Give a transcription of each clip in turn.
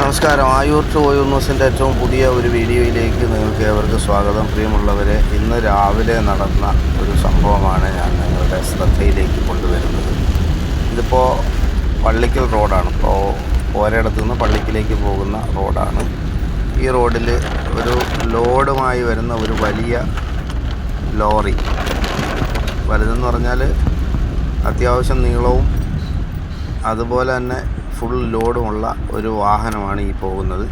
നമസ്കാരം. ആയൂർ ടു ഓയൂർ ന്യൂസിന്റെ ഏറ്റവും പുതിയ ഒരു വീഡിയോയിലേക്ക് നിങ്ങൾക്ക് ഏവർക്ക് സ്വാഗതം. പ്രിയമുള്ളവരെ ഇന്ന് രാവിലെ നടന്ന ഒരു സംഭവമാണ് ഞാൻ നിങ്ങളുടെ ശ്രദ്ധയിലേക്ക് കൊണ്ടുവരുന്നത്. ഇതിപ്പോൾ പള്ളിക്കൽ റോഡാണ്. ഇപ്പോൾ പോരയിടത്തു നിന്ന് പള്ളിക്കലേക്ക് പോകുന്ന റോഡാണ്. ഈ റോഡിൽ ഒരു ലോഡുമായി വരുന്ന ഒരു വലിയ ലോറി. വലുതെന്ന് പറഞ്ഞാൽ അത്യാവശ്യം നീളവും അതുപോലെ തന്നെ ഫുൾ ലോഡുമുള്ള ഒരു വാഹനമാണ് ഈ പോകുന്നത്.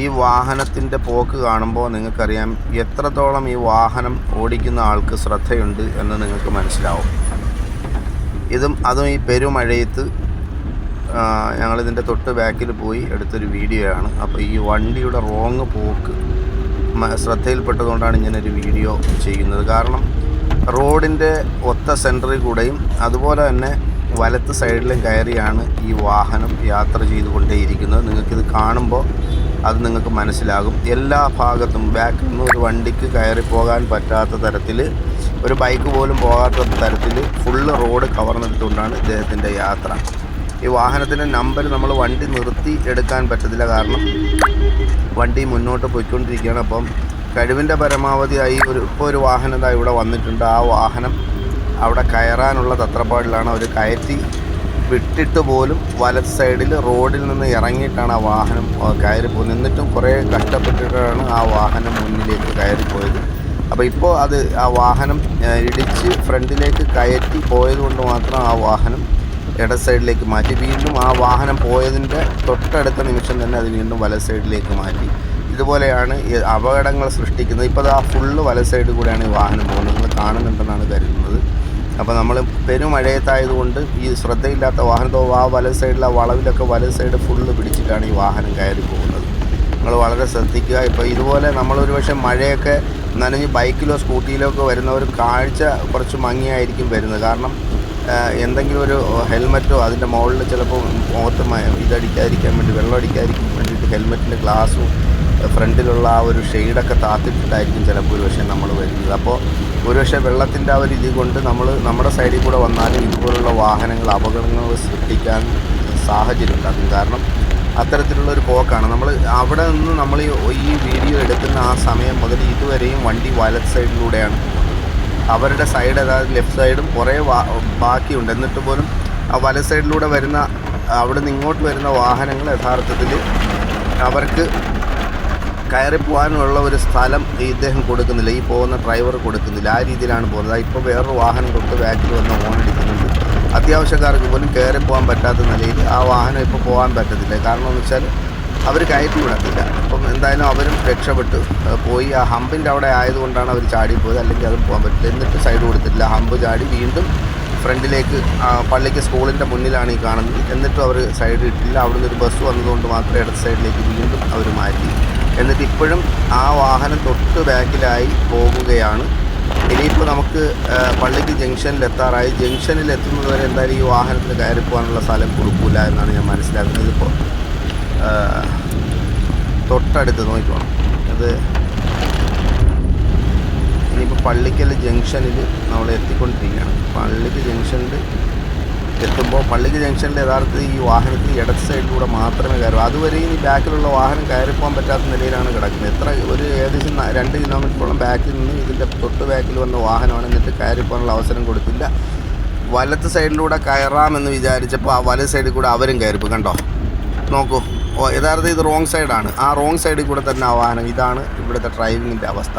ഈ വാഹനത്തിന്റെ പോക്ക് കാണുമ്പോൾ നിങ്ങൾക്കറിയാം എത്രത്തോളം ഈ വാഹനം ഓടിക്കുന്ന ആൾക്ക് ശ്രദ്ധയുണ്ട് എന്ന് നിങ്ങൾക്ക് മനസ്സിലാവും. ഇതും അതും ഈ പെരുമഴയത്ത് ഞങ്ങളിതിന്റെ തൊട്ട് ബാക്കിൽ പോയി എടുത്തൊരു വീഡിയോ ആണ് അപ്പോൾ ഈ വണ്ടിയുടെ റോങ് പോക്ക് ശ്രദ്ധയിൽപ്പെട്ടതുകൊണ്ടാണ് ഇങ്ങനൊരു വീഡിയോ ചെയ്യുന്നത്. കാരണം റോഡിന്റെ ഒത്ത സെന്ററിൽ കൂടെയും അതുപോലെ തന്നെ വലത്ത് സൈഡിലും കയറിയാണ് ഈ വാഹനം യാത്ര ചെയ്തുകൊണ്ടേയിരിക്കുന്നത്. നിങ്ങൾക്കിത് കാണുമ്പോൾ അത് നിങ്ങൾക്ക് മനസ്സിലാകും. എല്ലാ ഭാഗത്തും ബാക്കിൽ നിന്ന് ഒരു വണ്ടിക്ക് കയറി പോകാൻ പറ്റാത്ത തരത്തിൽ ഒരു ബൈക്ക് പോലും പോകാത്ത തരത്തിൽ ഫുള്ള് റോഡ് കവർന്നെടുത്തുകൊണ്ടാണ് ഇദ്ദേഹത്തിന്റെ യാത്ര. ഈ വാഹനത്തിന്റെ നമ്പർ നമ്മൾ വണ്ടി നിർത്തി എടുക്കാൻ പറ്റത്തില്ല കാരണം വണ്ടി മുന്നോട്ട് പോയിക്കൊണ്ടിരിക്കുകയാണ്. അപ്പം കഴിവിന്റെ പരമാവധിയായി ഒരു ഇപ്പോൾ ഒരു വാഹനം ഇവിടെ വന്നിട്ടുണ്ട്. ആ വാഹനം അവിടെ കയറാനുള്ള തത്രപ്പാടിലാണ് അവർ കയറ്റി വിട്ടിട്ട് പോലും വലത് സൈഡിൽ റോഡിൽ നിന്ന് ഇറങ്ങിയിട്ടാണ് ആ വാഹനം ആ, കയറി പോകുന്നത് എന്നിട്ടും കുറേ കഷ്ടപ്പെട്ടിട്ടാണ് ആ വാഹനം മുന്നിലേക്ക് കയറിപ്പോയത് അപ്പോൾ ഇപ്പോൾ അത് ആ വാഹനം ഇടിച്ച് ഫ്രണ്ടിലേക്ക് കയറ്റി പോയത് കൊണ്ട് മാത്രം ആ വാഹനം ഇട സൈഡിലേക്ക് മാറ്റി. വീണ്ടും ആ വാഹനം പോയതിന്റെ തൊട്ടടുത്ത നിമിഷം തന്നെ അത് വീണ്ടും വല സൈഡിലേക്ക് മാറ്റി. ഇതുപോലെയാണ് അപകടങ്ങൾ സൃഷ്ടിക്കുന്നത്. ഇപ്പോൾ അത് ആ ഫുള്ള് വല സൈഡിൽ കൂടെയാണ് ഈ വാഹനം പോകുന്നത്. നിങ്ങൾ കാണുന്നുണ്ടെന്നാണ് കരുതുന്നത്. അപ്പോൾ നമ്മൾ പെരുമഴയത്തായതുകൊണ്ട് ഈ ശ്രദ്ധയില്ലാത്ത വാഹനത്തോ ആ വല സൈഡിലെ വളവിലൊക്കെ വല സൈഡ് ഫുള്ള് പിടിച്ചിട്ടാണ് ഈ വാഹനം കയറി പോകുന്നത്. നിങ്ങൾ വളരെ ശ്രദ്ധിക്കുക. ഇപ്പോൾ ഇതുപോലെ നമ്മളൊരു പക്ഷേ മഴയൊക്കെ നനഞ്ഞ് ബൈക്കിലോ സ്കൂട്ടിയിലോ ഒക്കെ വരുന്നവർ കാഴ്ച കുറച്ച് മങ്ങിയായിരിക്കും വരുന്നത്. കാരണം എന്തെങ്കിലും ഒരു ഹെൽമെറ്റോ അതിന്റെ മുകളിൽ ചിലപ്പോൾ മുഖത്ത് ഇതടിക്കാതിരിക്കാൻ വേണ്ടി വെള്ളം അടിക്കാതിരിക്കാൻ വേണ്ടിയിട്ട് ഹെൽമെറ്റിന്റെ ഗ്ലാസ്സും ഫ്രണ്ടിലുള്ള ആ ഒരു ഷെയ്ഡൊക്കെ താത്തിട്ടിട്ടായിരിക്കും ചിലപ്പോൾ ഒരു പക്ഷേ നമ്മൾ വരുന്നത്. അപ്പോൾ ഒരുപക്ഷെ വെള്ളത്തിന്റെ ആ ഒരു ഇത് കൊണ്ട് നമ്മൾ നമ്മുടെ സൈഡിൽ കൂടെ വന്നാലും ഇതുപോലുള്ള വാഹനങ്ങൾ അപകടങ്ങൾ സൃഷ്ടിക്കാൻ സാഹചര്യം ഉണ്ടാക്കും കാരണം അത്തരത്തിലുള്ള ഒരു പോക്കാണ്. നമ്മൾ അവിടെ നിന്ന് നമ്മൾ ഈ വീഡിയോ എടുക്കുന്ന ആ സമയം മുതൽ ഇതുവരെയും വണ്ടി വലത്ത് സൈഡിലൂടെയാണ് അവരുടെ സൈഡ് അതായത് ലെഫ്റ്റ് സൈഡും കുറേ ബാക്കിയുണ്ട്. എന്നിട്ട് പോലും ആ വലത് സൈഡിലൂടെ വരുന്ന അവിടെ നിന്ന് ഇങ്ങോട്ട് വരുന്ന വാഹനങ്ങൾ യഥാർത്ഥത്തിൽ അവർക്ക് കയറി പോകാനുള്ള ഒരു സ്ഥലം ഇദ്ദേഹം കൊടുക്കുന്നില്ല. ഈ പോകുന്ന ഡ്രൈവർ കൊടുക്കുന്നില്ല. ആ രീതിയിലാണ് പോകുന്നത്. ഇപ്പോൾ വേറൊരു വാഹനം കൊടുത്ത് ബാക്കിൽ വന്ന് ഓണടിക്കുന്നുണ്ട് അത്യാവശ്യക്കാർക്ക് പോലും കയറി പോകാൻ പറ്റാത്ത നിലയിൽ ആ വാഹനം ഇപ്പോൾ പോകാൻ പറ്റത്തില്ല. കാരണം എന്ന് വെച്ചാൽ അവർ കയറ്റി വിടത്തില്ല. അപ്പം എന്തായാലും അവരും രക്ഷപ്പെട്ടു. പോയി. ആ ഹമ്പിന്റെ അവിടെ ആയതുകൊണ്ടാണ് അവർ പോയത് അല്ലെങ്കിൽ അതും പോകാൻ പറ്റില്ല. എന്നിട്ട് സൈഡ് കൊടുത്തില്ല ഹമ്പ് ചാടി വീണ്ടും ഫ്രണ്ടിലേക്ക് പള്ളിക്ക് സ്കൂളിന്റെ മുന്നിലാണ് ഈ കാണുന്നത്. എന്നിട്ടും അവർ സൈഡ് ഇട്ടില്ല. അവിടുന്ന് ഒരു ബസ് വന്നതുകൊണ്ട് മാത്രമേ ഇടത്ത് സൈഡിലേക്ക് വീണ്ടും അവർ മാറ്റി. എന്നിട്ട് ഇപ്പോഴും ആ വാഹനം തൊട്ട് ബാക്കിലായി പോകുകയാണ്. ഇനിയിപ്പോൾ നമുക്ക് പള്ളിക്ക് ജംഗ്ഷനിൽ എത്താറായി. ജംഗ്ഷനിൽ എത്തുന്നത് വരെ എന്തായാലും ഈ വാഹനത്തിന് കയറി പോകാനുള്ള സ്ഥലം കൊടുക്കില്ല എന്നാണ് ഞാൻ മനസ്സിലാക്കുന്നത്. ഇതിപ്പോൾ ആ, തൊട്ടടുത്ത് നോക്കിക്കോണം. അത് ഇനിയിപ്പോൾ പള്ളിക്കൽ ജംഗ്ഷനിൽ നമ്മൾ എത്തിക്കൊണ്ടിരിക്കുകയാണ്. പള്ളിക്ക് ജംഗ്ഷനിൽ എത്തുമ്പോൾ പള്ളിക്ക് ജംഗ്ഷനിൽ യഥാർത്ഥത്തിൽ ഈ വാഹനത്തിൽ ഇടത്ത് സൈഡിലൂടെ മാത്രമേ കയറൂ. അതുവരെയും ഈ ബാക്കിലുള്ള വാഹനം കയറിപ്പോകാൻ പറ്റാത്ത നിലയിലാണ് കിടക്കുന്നത്. എത്ര ഒരു ഏകദേശം രണ്ട് കിലോമീറ്ററോളം ബാക്കിൽ നിന്ന് ഇതിന്റെ തൊട്ട് ബാക്കിൽ വന്ന വാഹനമാണ് എന്നിട്ട് കയറിപ്പോകാനുള്ള അവസരം കൊടുത്തില്ല. വലത്ത് സൈഡിലൂടെ കയറാമെന്ന് വിചാരിച്ചപ്പോൾ ആ വലത് സൈഡിൽ കൂടെ അവരും കയറിപ്പോൾ കണ്ടോ? നോക്കൂ. യഥാർത്ഥത്തിൽ ഇത് റോങ് സൈഡാണ് ആ റോങ് സൈഡിൽ കൂടെ തന്നെ ആ വാഹനം. ഇതാണ് ഇവിടുത്തെ ഡ്രൈവിങ്ങിന്റെ അവസ്ഥ.